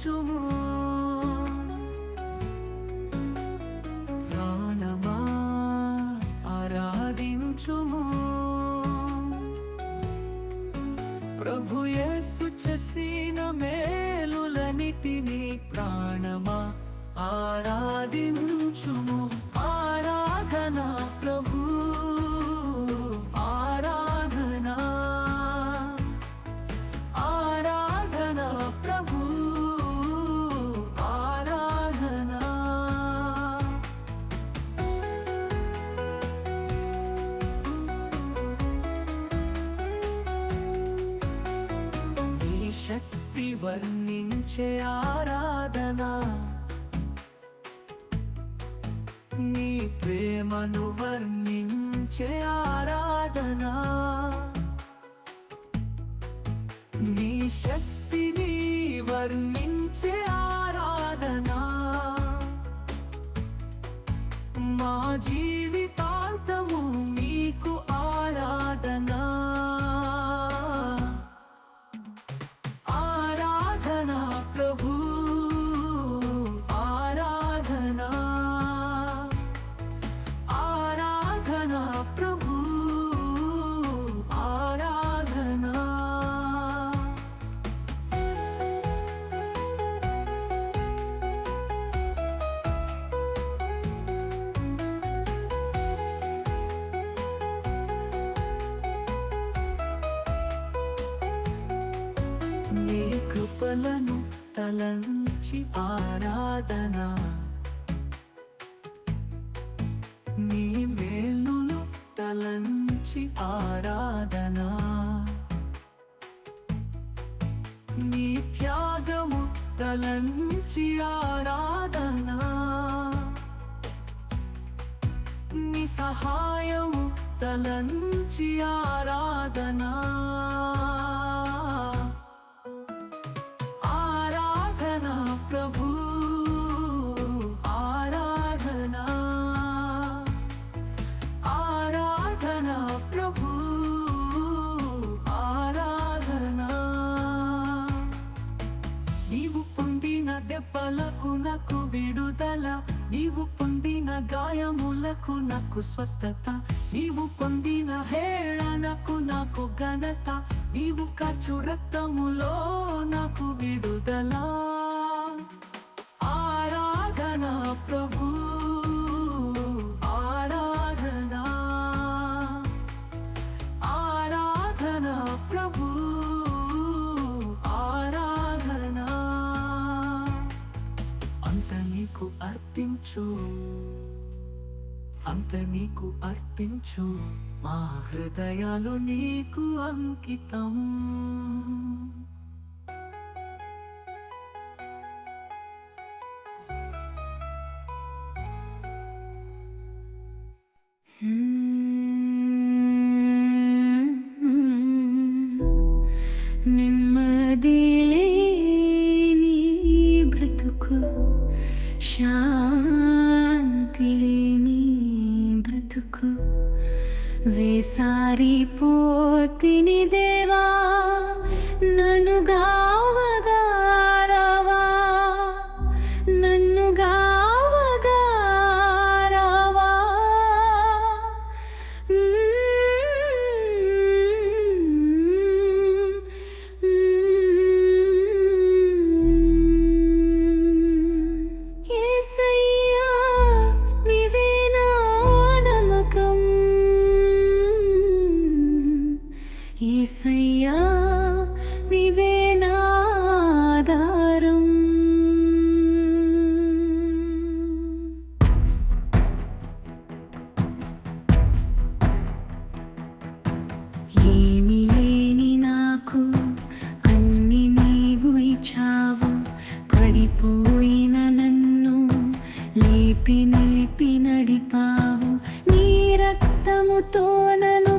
ఆరాధించుము జ్ఞానమా ఆరాధించుము. ప్రభు యేసు చేసిన మేలులన్నిటినీ ప్రాణమా ఆరాధించుము. వర్ణించే ఆరాధన. నీ ప్రేమను వర్ణించే ఆరాధన. నీ శక్తిని వర్ణించే ఆరాధన. మా జీ కృపలను తలంచి ఆరాధన. నీ మేలును తలంచి ఆరాధన. నీ త్యాగము తలంచి ఆరాధన. నీ సహాయము తలంచి ఆ నాకు నాకు స్వస్థత. నీవు పొందిన హేళనకు నాకు ఘనత. నీవు ఖర్చు రక్తములో నాకు విడుదల. ఆరాధన ప్రభు ఆరాధన. ఆరాధన ప్రభు ఆరాధన. అంత నీకు అర్పించు. అంత నీకు అర్పించు మా హృదయాలు నీకు అంకితం. నెమ్మదిలేని బ్రతుకు மாறி போத்தி నిలిపి నడిపావు. నీ రక్తముతో నన్ను